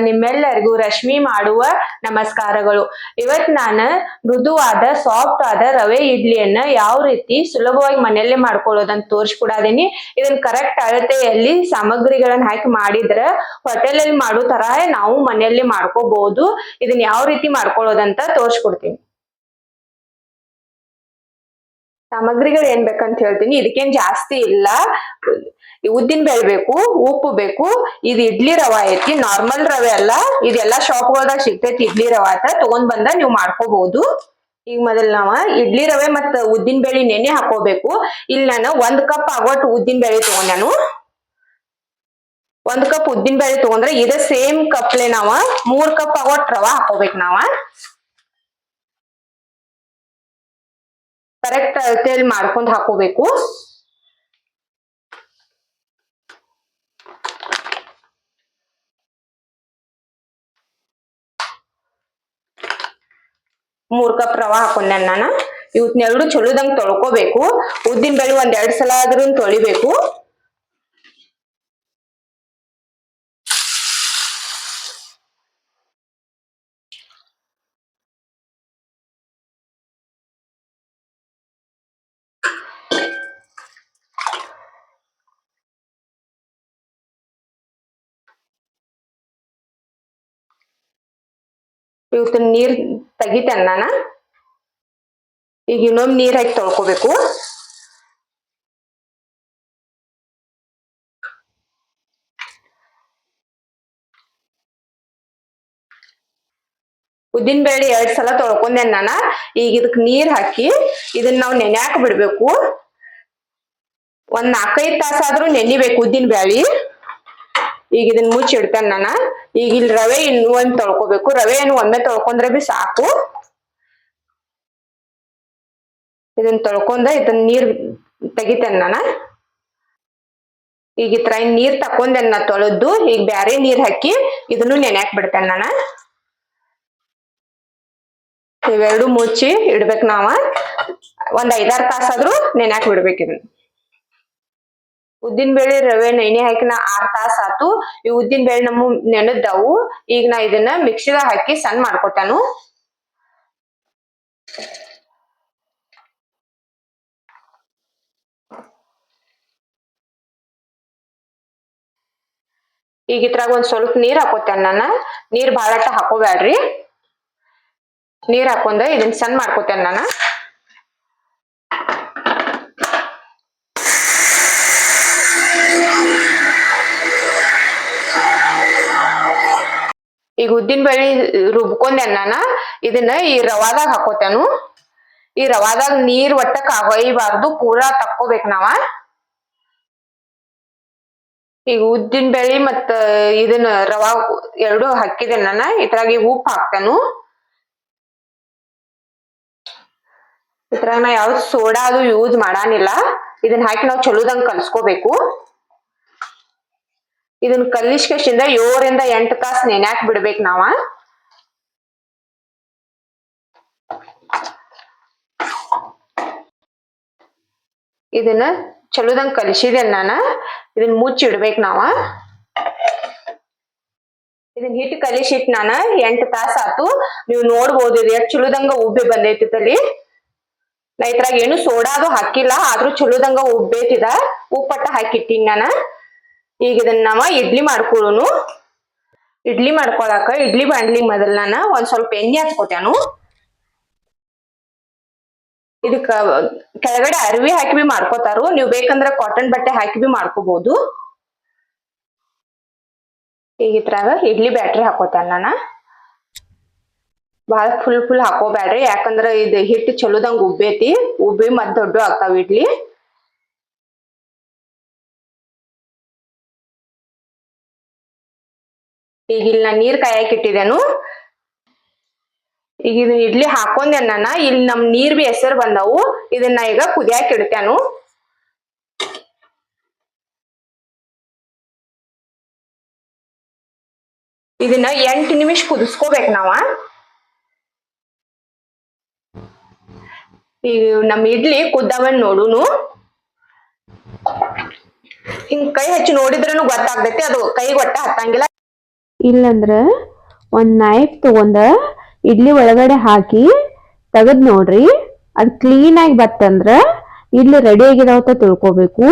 ನಿಮ್ಮೆಲ್ಲರಿಗೂ ರಶ್ಮಿ ಮಾಡುವ ನಮಸ್ಕಾರಗಳು. ಇವತ್ ನಾನು ಮೃದುವಾದ ಸಾಫ್ಟ್ ಆದ ರವೆ ಇಡ್ಲಿಯನ್ನ ಯಾವ ರೀತಿ ಸುಲಭವಾಗಿ ಮನೆಯಲ್ಲೇ ಮಾಡ್ಕೊಳ್ಳೋದಂತ ತೋರಿಸ್ಕೊಡಾದೀನಿ. ಇದನ್ನ ಕರೆಕ್ಟ್ ಅಳತೆಯಲ್ಲಿ ಸಾಮಗ್ರಿಗಳನ್ನ ಹಾಕಿ ಮಾಡಿದ್ರ ಹೋಟೆಲ್ ಅಲ್ಲಿ ಮಾಡೋ ತರ ನಾವು ಮನೆಯಲ್ಲೇ ಮಾಡ್ಕೋಬಹುದು ಇದನ್ನ ಯಾವ ರೀತಿ ಮಾಡ್ಕೊಳ್ಳೋದಂತ ತೋರಿಸ್ಕೊಡ್ತೀನಿ. ಸಾಮಗ್ರಿಗಳು ಏನ್ ಬೇಕಂತ ಹೇಳ್ತೀನಿ. ಇದಕ್ಕೇನ್ ಜಾಸ್ತಿ ಇಲ್ಲ. ಉದ್ದಿನ ಬೇಳೆ ಬೇಕು, ಉಪ್ಪು ಬೇಕು, ಇದು ಇಡ್ಲಿ ರವ ಐತಿ ನಾರ್ಮಲ್ ರವೆ ಅಲ್ಲ, ಇದೆಲ್ಲ ಶಾಪ್ಗಳದಾಗ ಸಿಗ್ತೈತಿ ಇಡ್ಲಿ ರವ ಅಂತ, ತಗೊಂಡ್ ಬಂದ ನೀವು ಮಾಡ್ಕೋಬಹುದು ಈಗ ಮೊದಲ್ ನಾವ ಇಡ್ಲಿ ರವೆ ಮತ್ತ ಉದ್ದಿನ ಬೇಳೆ ನೆನೆ ಹಾಕೋಬೇಕು. ಇಲ್ಲಿ ನಾನು ಒಂದ್ ಕಪ್ ಆಗೋಟ್ ಉದ್ದಿನ ಬೇಳೆ ತಗೊಂಡ್ ಒಂದ್ ಕಪ್ ಉದ್ದಿನ ಬೇಳೆ ತಗೊಂಡ್ರೆ ಇದ ಸೇಮ್ ಕಪ್ಲೆ ನಾವ ಮೂರ್ ಕಪ್ ಆಗೋಟ್ ರವ ಹಾಕೋಬೇಕು ನಾವ. ಕರೆಕ್ಟ್ ಅಳತೆಯಲ್ಲಿ ಮಾಡ್ಕೊಂಡ್ ಹಾಕೋಬೇಕು. ಮೂರ್ ಕಪ್ ರವಾ ಹಾಕೊಂಡೆ ನಾನು ಇವತ್ನೆರಡು ಚಲೋದಂಗ್ ತೊಳ್ಕೋಬೇಕು. ಉದ್ದಿನ ಬೇಳೆ ಒಂದ್ ಎರಡ್ ಸಲ ಆದ್ರೂ ತೊಳಿಬೇಕು. ಇವತ್ತು ನೀರ್ ತೆಗಿತೇನೆ ನಾನು ಈಗ ಇನ್ನೊಮ್ಮೆ ನೀರ್ ಹಾಕಿ ತೊಳ್ಕೋಬೇಕು. ಉದ್ದಿನ ಬೇಳೆ ಎರಡ್ ಸಲ ತೊಳ್ಕೊಂಡೆ ನಾನು ಈಗ ಇದಕ್ ನೀರ್ ಹಾಕಿ ಇದನ್ನ ನಾವು ನೆನ್ಯಾಕ ಬಿಡ್ಬೇಕು. ಒಂದ್ ನಾಲ್ಕೈದು ತಾಸಾದ್ರೂ ನೆನಿಬೇಕು ಉದ್ದಿನ ಬ್ಯಾಳಿ ಈಗ ಇದನ್ನ ಮುಚ್ಚಿ ಇಡ್ತೇನೆ ನಾನ. ಈಗ ಇಲ್ಲಿ ರವೆ ಇನ್ನು ಒಂದ್ ತೊಳ್ಕೊಬೇಕು. ರವೆ ಏನು ಒಮ್ಮೆ ತೊಳ್ಕೊಂಡ್ರೆ ಬಿ ಸಾಕು. ಇದನ್ನ ತೊಳ್ಕೊಂಡ ಇದನ್ನ ನೀರ್ ತೆಗಿತೇನೆ ನಾನ. ಈಗ ಈ ತರ ನೀರ್ ತಕೊಂಡೆ ನಾ ತೊಳೆದು, ಈಗ ಬ್ಯಾರೆ ನೀರ್ ಹಾಕಿ ಇದನ್ನು ನೆನ್ಯಾಕ್ ಬಿಡ್ತೇನೆ ನಾನ. ಇವೆರಡು ಮುಚ್ಚಿ ಇಡ್ಬೇಕು ನಾವ. ಒಂದ್ ಐದಾರು ತಾಸಾದ್ರೂ ನೆನ್ಯಾಕ್ ಬಿಡ್ಬೇಕು ಇದನ್ನ ಉದ್ದಿನ ಬೇಳೆ ರವೆ, ನೆನೆ ಹಾಕಿ ನಾ ಆರ್ ತಾಸ ಆತು. ಈ ಉದ್ದಿನ ಬೇಳೆ ನಮ್ಮ ನೆನೆದವು. ಈಗ ನಾ ಇದನ್ನ ಮಿಕ್ಸಿದಾಗ ಹಾಕಿ ಸಣ್ಣ ಮಾಡ್ಕೊತಾನು. ಈಗ ಇದ್ರಾಗ ಒಂದ್ ಸ್ವಲ್ಪ ನೀರ್ ಹಾಕೋತೇನೆ ನಾನು. ನೀರ್ ಬಾಳಟ ಹಾಕೋಬ್ಯಾಡ್ರಿ. ನೀರ್ ಹಾಕೊಂಡ ಇದನ್ನ ಸಣ್ಣ ಮಾಡ್ಕೊತೇನೆ ನಾನು. ಈಗ ಉದ್ದಿನ ಬೇಳೆ ರುಬ್ಕೊಂಡೆ ನಾನ ಇದನ್ನ ಈ ರವಾದಾಗ ಹಾಕೋತೇನು. ಈ ರವಾದಾಗ ನೀರ್ ಒಟ್ಟ ಕಾಗೊಯ್ಬಾರ್ದು ಪೂರಾ ತಕ್ಕೋಬೇಕು ನಾವ. ಈಗ ಉದ್ದಿನ ಬೇಳೆ ಮತ್ತ ಇದನ್ನ ರವಾ ಎರಡು ಹಾಕಿದೆ ನಾನ ಇದ್ರಾಗ ಈಗ ಉಪ್ಪು ಹಾಕ್ತೇನು. ಇದ್ರಾಗ ನಾ ಯಾವ್ದು ಸೋಡಾ ಅದು ಯೂಸ್ ಮಾಡಾನಿಲ್ಲ. ಇದನ್ನ ಹಾಕಿ ನಾವು ಚಲೋದಂಗ್ ಕಲ್ಸ್ಕೋಬೇಕು. ಇದನ್ನ ಕಲಿಸ್ಕೇಶಿಂದ ಏಳರಿಂದ ಎಂಟು ತಾಸು ನೆನ್ಯಾಕ್ ಬಿಡ್ಬೇಕು ನಾವ. ಇದನ್ನ ಚಲೋದಂಗ್ ಕಲಿಸಿದೆ ನಾನ ಇದನ್ನ ಮುಚ್ಚಿ ಇಡ್ಬೇಕು ನಾವ. ಇದನ್ನ ಹಿಟ್ಟು ಕಲಿಸಿಟ್ ನಾನ ಎಂಟು ತಾಸ ಆತು. ನೀವು ನೋಡ್ಬೋದು ಇದು ಎಷ್ಟು ಚಲೋದಂಗ ಉಬ್ಬಿ ಬಂದೈತಿ ತಲಿ. ನಾ ಇದ್ರಾಗ ಏನು ಸೋಡಾದು ಹಾಕಿಲ್ಲ, ಆದ್ರೂ ಚಲೋದಂಗ ಉಬ್ಬೇತಿದ. ಉಪ್ಪಟ್ಟ ಹಾಕಿಟ್ಟಿನಿ ನಾನ. ಈಗ ಇದನ್ನ ನಾವ ಇಡ್ಲಿ ಮಾಡ್ಕೊಳ್ಳೋನು ಇಡ್ಲಿ ಮಾಡ್ಕೊಳಕ ಇಡ್ಲಿ ಬಾಂಡ್ಲಿ ಮೊದಲ್ ನಾನ ಒಂದ್ ಸ್ವಲ್ಪ ಎಣ್ಣೆ ಹಾಕ್ಕೋತ್ಯಾನು ಇದಕ್ಕ ಕೆಳಗಡೆ ಅರ್ವಿ ಹಾಕಿ ಬಿ ಮಾಡ್ಕೋತಾರು. ನೀವು ಬೇಕಂದ್ರ ಕಾಟನ್ ಬಟ್ಟೆ ಹಾಕಿ ಬಿ ಮಾಡ್ಕೋಬಹುದು ಈಗ ಇದ್ರಾಗ ಇಡ್ಲಿ ಬ್ಯಾಟ್ರಿ ಹಾಕೋತಾನ ನಾನ. ಬಹಳ ಫುಲ್ ಫುಲ್ ಹಾಕೋಬ್ಯಾಡ್ರಿ. ಯಾಕಂದ್ರ ಇದು ಹಿಟ್ಟು ಚಲೋದಂಗ ಉಬ್ಬೇತಿ. ಉಬ್ಬಿ ಮತ್ ದೊಡ್ಡ ಆಗ್ತಾವ ಇಡ್ಲಿ. ಈಗ ಇಲ್ಲಿ ನಾ ನೀರ್ ಕಾಯಕ್ ಇಟ್ಟಿದ್ದೇನು ಈಗ ಇದನ್ನ ಇಡ್ಲಿ ಹಾಕೊಂಡೆ ನಾನ ಇಲ್ಲಿ ನಮ್ ನೀರ್ ಬಿ ಹೆಸರು ಬಂದವು. ಇದನ್ನ ಈಗ ಕುದಿಯಾಕ ಇಡ್ತೇನು. ಇದನ್ನ ಎಂಟು ನಿಮಿಷ ಕುದಿಸ್ಕೋಬೇಕು ನಾವ. ಈಗ ನಮ್ ಇಡ್ಲಿ ಕುದ್ದಾವನ್ ನೋಡುನು. ಹಿಂಗ್ ಕೈ ಹಚ್ಚಿ ನೋಡಿದ್ರನು ಗೊತ್ತಾಗ್ತೈತಿ, ಅದು ಕೈ ಒಟ್ಟ ಹತ್ತಂಗಿಲ್ಲ ಇಲ್ಲಂದ್ರ ಒಂದು ನೈಫ್ ತಗೊಂಡ ಇಡ್ಲಿ ಒಳಗಡೆ ಹಾಕಿ ತೆಗದ್ ನೋಡ್ರಿ. ಅದು ಕ್ಲೀನ್ ಆಗಿ ಬತ್ತಂದ್ರ ಇಡ್ಲಿ ರೆಡಿ ಆಗಿದಾವ ತಿಳ್ಕೊಬೇಕು.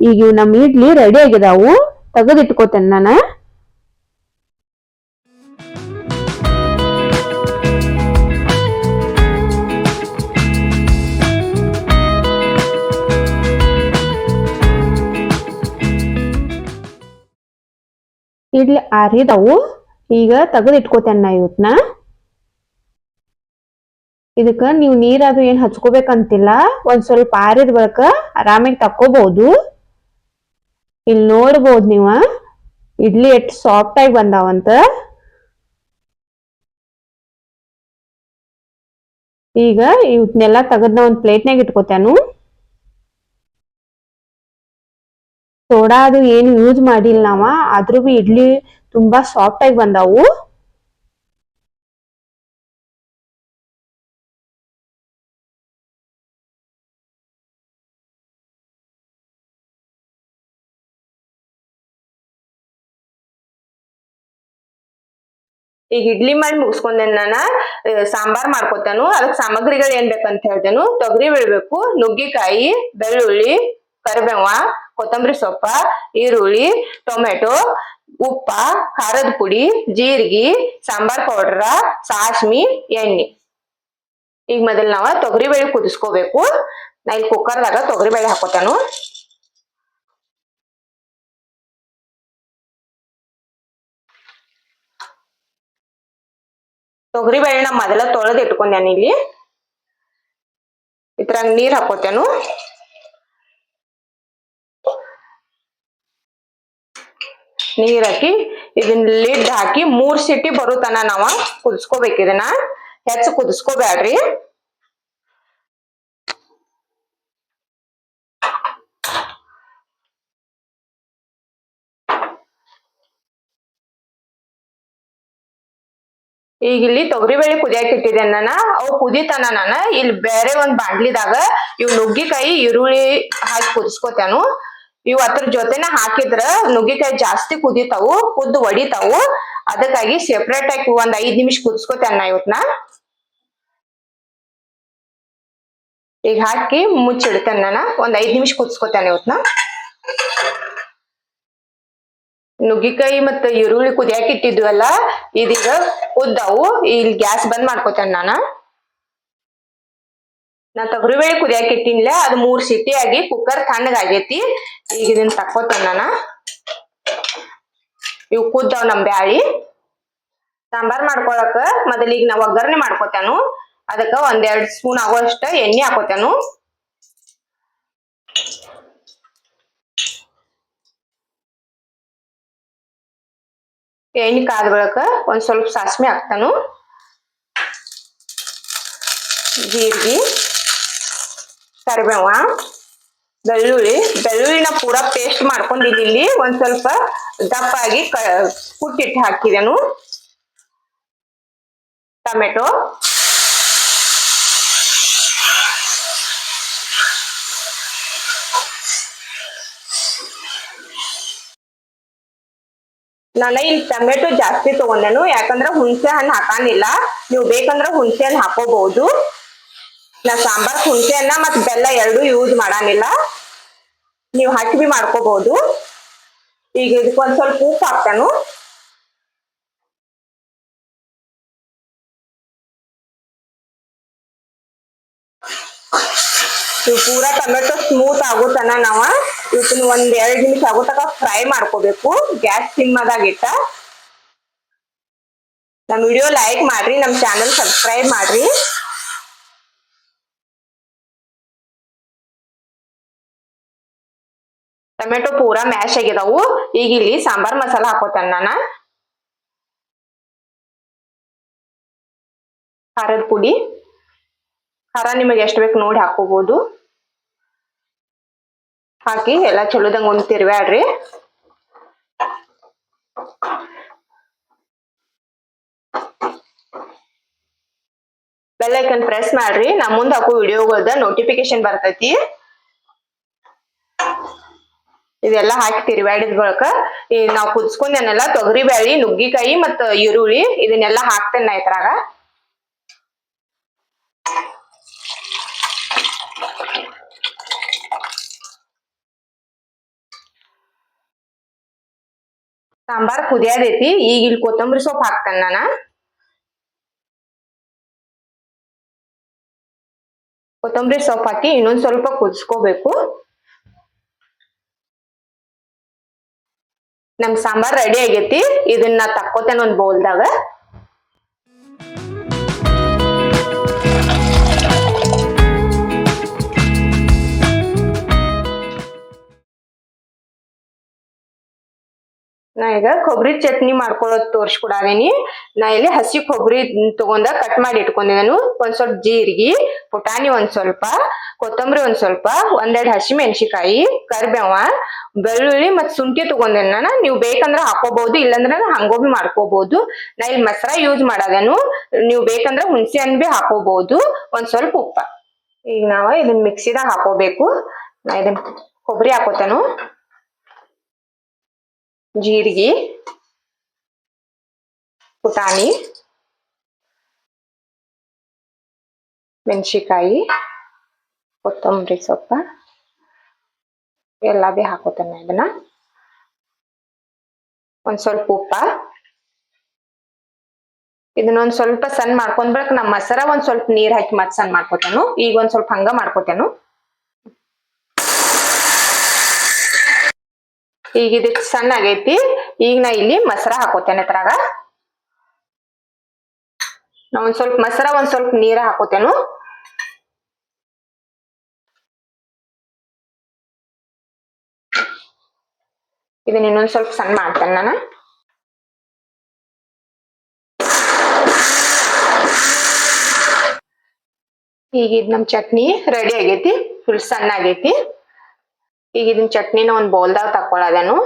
ಈಗ ನಮ್ಮ ನಮ್ ಇಡ್ಲಿ ರೆಡಿ ಆಗಿದಾವು ತೆಗದ್ ಇಟ್ಕೋತೇನೆ ನಾನ. ಇಡ್ಲಿ ಆರಿದವು. ಈಗ ತೆಗೆದು ಇಟ್ಕೋತೇನೆ ನಾ ಇವತ್ನ. ಇದಕ್ಕೆ ನೀವು ನೀರು ಅದು ಏನು ಹಚ್ಕೋಬೇಕಂತಿಲ್ಲ. ಒಂದ್ ಸ್ವಲ್ಪ ಆರಿದ ಬಳಿಕ ಆರಾಮಾಗಿ ತಕ್ಕೋಬಹುದು ಇಲ್ಲಿ ನೋಡ್ಬೋದು ನೀವ. ಇಡ್ಲಿ ಎಷ್ಟು ಸಾಫ್ಟ್ ಆಗಿ ಬಂದಾವಂತ. ಈಗ ಇವತ್ನೆಲ್ಲ ತೆಗೆದ್ನ ಒಂದು ಪ್ಲೇಟ್ನಾಗ ಇಟ್ಕೋತೇನು. ಸೋಡಾ ಅದು ಏನು ಯೂಸ್ ಮಾಡಿಲ್ಲ ನಾವ, ಆದ್ರೂ ಬಿ ಇಡ್ಲಿ ತುಂಬಾ ಸಾಫ್ಟ್ ಆಗಿ ಬಂದಾವು. ಈಗ ಇಡ್ಲಿ ಮಾಡಿ ಮುಗಿಸ್ಕೊಂಡೇನ್ ನಾನು ಸಾಂಬಾರ್ ಮಾಡ್ಕೊತಾನು. ಅದಕ್ಕೆ ಸಾಮಗ್ರಿಗಳು ಏನ್ ಬೇಕಂತ ಹೇಳ್ತೇನು. ತೊಗರಿ ಬೀಳ್ಬೇಕು, ನುಗ್ಗಿಕಾಯಿ, ಬೆಳ್ಳುಳ್ಳಿ, ಕರಿಬೇವ ಕೊತ್ತಂಬರಿ ಸೊಪ್ಪ, ಈರುಳ್ಳಿ, ಟೊಮೆಟೊ, ಉಪ್ಪ, ಖಾರದ ಪುಡಿ, ಜೀರಿಗೆ, ಸಾಂಬಾರ್ ಪೌಡ್ರ, ಸಾಸ್ಮಿ, ಎಣ್ಣೆ. ಈಗ ಮೊದಲು ನಾವು ತೊಗರಿ ಬೇಳೆ ಕುದಿಸ್ಕೋಬೇಕು. ನಾ ಇಲ್ಲಿ ಕುಕ್ಕರ್ದಾಗ ತೊಗರಿ ಬೇಳೆ ಹಾಕೋತಾನು. ತೊಗರಿ ಬೇಳೆನ ಮೊದಲ ತೊಳೆದು ಇಲ್ಲಿ. ಇದ್ರಾಗ ನೀರ್ ಹಾಕೋತೇನು. ನೀರ್ ಹಾಕಿ ಇದನ್ನ ಲಿಡ್ ಹಾಕಿ ಮೂರ್ ಸಿಟಿ ಬರೋ ತನ ನಾವ ಕುದಿಸ್ಕೋಬೇಕು ಇದನ್ನ. ಹೆಚ್ಚು ಕುದಿಸ್ಕೋಬೇಡ್ರಿ ಈಗ ಇಲ್ಲಿ ತೊಗರಿಬೇಳೆ ಕುದಿಯಾಕ ಇಟ್ಟಿದ್ದೇನೆ ನಾನ. ಅವು ಕುದಿತನ ನಾನು. ಇಲ್ಲಿ ಬೇರೆ ಒಂದ್ ಬಾಂಡ್ಲಿದಾಗ ಇವ್ ನುಗ್ಗಿಕಾಯಿ, ಈರುಳ್ಳಿ ಹಾಕಿ ಕುದಿಸ್ಕೊತಾನು. ಇವ್ ಅದ್ರ ಜೊತೆನ ಹಾಕಿದ್ರ ನುಗ್ಗಿಕಾಯಿ ಜಾಸ್ತಿ ಕುದಿತಾವು, ಕುದ್ದು ಒಡಿತಾವು. ಅದಕ್ಕಾಗಿ ಸೆಪ್ರೇಟ್ ಆಗಿ ಒಂದ್ ಐದ್ ನಿಮಿಷ ಕುದಿಸ್ಕೊತಾನ ಇವತ್ನ. ಈಗ ಹಾಕಿ ಮುಚ್ಚಿಡ್ತೇನೆ ನಾನು ಒಂದ್ ಐದ್ ನಿಮಿಷ ಕುದಿಸ್ಕೊತೇನೆ ಇವತ್ನ. ನುಗ್ಗಿಕಾಯಿ ಮತ್ತ ಈರುಳ್ಳಿ ಕುದಿಯಾಕ ಇಟ್ಟಿದ್ವಲ್ಲ, ಇದೀಗ ಕುದ್ದಾವು ಇಲ್ಲಿ ಗ್ಯಾಸ್ ಬಂದ್ ಮಾಡ್ಕೋತೇನೆ ನಾನ ನಾ ತೊಗರಿಬೇಳೆ ಕುದಿಯಾಕ ಇಟ್ಟಿನ್ಲೆ ಅದು ಮೂರ್ ಸಿಟಿ ಆಗಿ ಕುಕ್ಕರ್ ತಣ್ಣಗಾಗೈತಿ ಈಗ ಇದನ್ನ ತಕ್ಕೋತೇನ ನಾನ. ಇವ್ ಕುದ್ದಾವ್ ನಮ್ ಬ್ಯಾಳಿ. ಸಾಂಬಾರ್ ಮಾಡ್ಕೊಳಕ ಮೊದಲಿಗೆ ನಾ ಒಗ್ಗರಣೆ ಮಾಡ್ಕೋತೇನು. ಅದಕ್ಕ ಒಂದೆರಡು ಸ್ಪೂನ್ ಆಗುವಷ್ಟ ಎಣ್ಣೆ ಹಾಕೋತಾನು. ಎಣ್ಣೆ ಕಾದ ಬಳಕ ಒಂದ್ ಸ್ವಲ್ಪ ಸಾಸ್ಮಿ ಹಾಕ್ತಾನು. ಜೀರಿಗೆ. ಕರಿಬೇವ ಬೆಳ್ಳುಳ್ಳಿ, ಬೆಳ್ಳುಳ್ಳಿನ ಪೂರಾ ಪೇಸ್ಟ್ ಮಾಡ್ಕೊಂಡಿದ್ದೀನಿ ಇಲ್ಲಿ. ಒಂದ್ ಸ್ವಲ್ಪ ದಪ್ಪಾಗಿ ಆಗಿ ಕುಟ್ಟಿಟ್ಟು ಹಾಕಿದೆನು ಟೊಮೆಟೊ. ನಾನು ಇಲ್ಲಿ ಟೊಮೆಟೊ ಜಾಸ್ತಿ ತಗೊಂಡೆನು, ಯಾಕಂದ್ರೆ ಹುಣಸೆ ಹಣ್ಣು ಹಾಕಾನಿಲ್ಲ. ನೀವು ಬೇಕಂದ್ರೆ ಹುಣಸೆ ಹಣ್ಣು ಹಾಕೋಬಹುದು. ನಾ ಸಾಂಬಾರ್ ಹುಣಸೆ ಅನ್ನ ಮತ್ ಬೆಲ್ಲ ಎರಡು ಯೂಸ್ ಮಾಡಂಗಿಲ್ಲ. ನೀವು ಹಾಕಿ ಬಿ ಮಾಡ್ಕೋಬಹುದು ಈಗ ಇದಕ್ಕ ಒಂದ್ ಸ್ವಲ್ಪ ಉಪ್ಪು ಹಾಕ್ತಾನು. ಇವು ಪೂರಾ ಟೊಮೆಟೊ ಸ್ಮೂತ್ ಆಗೋ ತನ ನಾವ ಇವತ್ತಿನ ಒಂದ್ ಎರಡ್ ನಿಮಿಷ ಆಗೋ ತಕ ಫ್ರೈ ಮಾಡ್ಕೋಬೇಕು. ಗ್ಯಾಸ್ ಸಿಮ್ಮದಾಗ ಇಟ್ಟ. ನಮ್ ವಿಡಿಯೋ ಲೈಕ್ ಮಾಡ್ರಿ ನಮ್ಮ ಚಾನಲ್ ಸಬ್ಸ್ಕ್ರೈಬ್ ಮಾಡ್ರಿ. ಟೊಮೆಟೊ ಪೂರಾ ಮ್ಯಾಶ್ ಆಗಿದಾವು. ಈಗ ಇಲ್ಲಿ ಸಾಂಬಾರ್ ಮಸಾಲ ಹಾಕೋತಾನ ನಾನ. ಖಾರದ ಪುಡಿ. ಖಾರ ನಿಮಗೆ ಎಷ್ಟು ಬೇಕು ನೋಡಿ ಹಾಕೋಬಹುದು ಹಾಕಿ ಎಲ್ಲಾ ಚಲೋದಂಗ ಒಂದು ತಿರ್ವ್ಯಾಡ್ರಿ ಬೆಲ್ಲೈಕನ್ ಪ್ರೆಸ್ ಮಾಡ್ರಿ. ನಾ ಮುಂದೆ ಹಾಕೋ ವಿಡಿಯೋಗಳ್ದ ನೋಟಿಫಿಕೇಶನ್ ಬರ್ತೈತಿ. ಇದೆಲ್ಲ ಹಾಕಿ ತಿರುವಾಡಿದ ಬಳಕ ಈ ನಾವ್ ಕುದಿಸ್ಕೊಂಡೇನಲ್ಲ ತೊಗರಿ ಬ್ಯಾಳಿ, ನುಗ್ಗಿಕಾಯಿ ಮತ್ತ ಈರುಳ್ಳಿ ಇದನ್ನೆಲ್ಲ ಹಾಕ್ತೇನೆ ನಾ ಇದ್ರಾಗ. ಸಾಂಬಾರ್ ಕುದಿಯೋದೈತಿ, ಈಗ ಇಲ್ಲಿ ಕೊತ್ತಂಬರಿ ಸೊಪ್ಪು ಹಾಕ್ತೇನೆ ನಾನ. ಕೊತ್ತಂಬರಿ ಸೊಪ್ಪು ಹಾಕಿ ಇನ್ನೊಂದ್ ಸ್ವಲ್ಪ ಕುದಿಸ್ಕೋಬೇಕು. ನಮ್ ಸಾಂಬಾರ್ ರೆಡಿ ಆಗೈತಿ. ಇದನ್ನ ತಕ್ಕೋತೇನೆ ಒಂದ್ ಬೌಲ್ದಾಗ ನಾ ಈಗ ಕೊಬ್ಬರಿ ಚಟ್ನಿ ಮಾಡ್ಕೊಳ್ಳೋದು ತೋರ್ಸ್ಕೊಡಾದೇನಿ. ನಾ ಇಲ್ಲಿ ಹಸಿ ಕೊಬ್ಬರಿ ತಗೊಂಡ ಕಟ್ ಮಾಡಿ ಇಟ್ಕೊಂಡಿದ್ದೇನು ಒಂದ್ ಸ್ವಲ್ಪ ಜೀರಿಗೆ, ಪುಟಾಣಿ ಒಂದ್ ಸ್ವಲ್ಪ. ಕೊತ್ತಂಬರಿ ಒಂದ್ ಸ್ವಲ್ಪ, ಒಂದೆರಡು ಹಸಿ ಮೆಣಸಿಕಾಯಿ ಕರಿಬೇವ, ಬೆಳ್ಳುಳ್ಳಿ ಮತ್ ಶುಂಠಿ ತಗೊಂಡೇನ ನಾನು. ನೀವು ಬೇಕಂದ್ರೆ ಹಾಕೋಬಹುದು, ಇಲ್ಲಂದ್ರ ಹಂಗೋಬಿ ಮಾಡ್ಕೋಬಹುದು. ನಾ ಇಲ್ಲಿ ಮಸರ ಯೂಸ್ ಮಾಡದೇನು. ನೀವು ಬೇಕಂದ್ರೆ ಹುಣಸೆ ಹಣ್ಣು ಬಿ ಹಾಕೋಬಹುದು. ಒಂದ್ ಸ್ವಲ್ಪ ಉಪ್ಪ. ಈಗ ನಾವ ಇದನ್ ಮಿಕ್ಸಿದಾಗ ಹಾಕೋಬೇಕು. ನಾ ಇದನ್ ಕೊಬ್ಬರಿ ಹಾಕೋತಾನು. ಜೀರಿಗೆ, ಪುಟಾಣಿ ಮೆಣಸಿಕಾಯಿ ಕೊತ್ತಂಬರಿ ಸೊಪ್ಪ, ಎಲ್ಲ ಬಿ ಹಾಕೋತೇನೆ ಇದನ್ನ. ಒಂದ್ ಸ್ವಲ್ಪ ಉಪ್ಪ. ಇದನ್ನ ಒಂದ್ ಸ್ವಲ್ಪ ಸಣ್ಣ ಮಾಡ್ಕೊಂಡ್ ಬಳಕ ನಮ್ಮ ಮಸರ ಒಂದ್ ಸ್ವಲ್ಪ ನೀರ್ ಹಾಕಿ ಮತ್ ಸಣ್ಣ ಮಾಡ್ಕೋತೇನು. ಈಗ ಒಂದ್ ಸ್ವಲ್ಪ ಹಂಗ ಮಾಡ್ಕೋತೇನು. ಈಗ ಇದಕ್ ಸಣ್ಣ ಆಗೈತಿ ಈಗ ನಾ ಇಲ್ಲಿ ಮಸರ ಹಾಕೋತೇನೆ ಇದ್ರಾಗ. ನಾ ಒಂದ್ ಸ್ವಲ್ಪ ಮಸರ ಒಂದ್ ಸ್ವಲ್ಪ ನೀರ ಹಾಕೋತೇನು. ಇದನ್ನ ಇನ್ನೊಂದ್ ಸ್ವಲ್ಪ ಸಣ್ಣ ಮಾಡ್ತೇನೆ ನಾನು ಈಗ ಇದು ನಮ್ ಚಟ್ನಿ ರೆಡಿ ಆಗೈತಿ ಫುಲ್ ಸಣ್ಣ ಆಗೈತಿ ಈಗ ಇದನ್ನ ಚಟ್ನಿನ ಒಂದ್ ಬೌಲ್ದಾಗ ತಕೊಳ್ಳೋದೇನು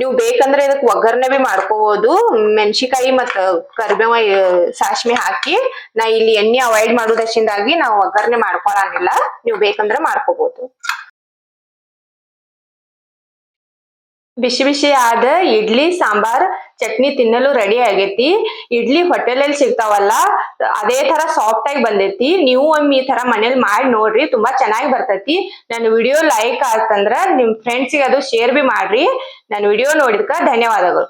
ನೀವು ಬೇಕಂದ್ರೆ ಇದಕ್ ಒಗ್ಗರಣೆ ಬಿ ಮಾಡ್ಕೋಬಹುದು ಮೆಣಸಿಕಾಯಿ ಮತ್ತ ಕರಿಬೇವ ಸಾಸ್ಮಿ ಹಾಕಿ ನಾ ಇಲ್ಲಿ ಎಣ್ಣೆ ಅವಾಯ್ಡ್ ಮಾಡೋದಶಿಂದಾಗಿ ನಾವು ಒಗ್ಗರಣೆ ಮಾಡ್ಕೊಳಂಗಿಲ್ಲ ನೀವು ಬೇಕಂದ್ರೆ ಮಾಡ್ಕೋಬಹುದು ಬಿಸಿ ಬಿಸಿ ಆದ ಇಡ್ಲಿ, ಸಾಂಬಾರ್, ಚಟ್ನಿ ತಿನ್ನಲು ರೆಡಿ ಆಗೈತಿ. ಇಡ್ಲಿ ಹೋಟೆಲಲ್ಲಿ ಸಿಗ್ತಾವಲ್ಲ, ಅದೇ ತರ ಸಾಫ್ಟ್ ಆಗಿ ಬಂದೈತಿ. ನೀವು ಒಮ್ಮೆ ಈ ತರ ಮನೇಲಿ ಮಾಡಿ ನೋಡ್ರಿ, ತುಂಬಾ ಚೆನ್ನಾಗಿ ಬರ್ತೈತಿ. ನನ್ನ ವಿಡಿಯೋ ಲೈಕ್ ಆಯ್ತಂದ್ರ ನಿಮ್ ಫ್ರೆಂಡ್ಸಿಗೆ ಅದು ಶೇರ್ ಬಿ ಮಾಡ್ರಿ. ನನ್ನ ವಿಡಿಯೋ ನೋಡಿದ್ಕ ಧನ್ಯವಾದಗಳು.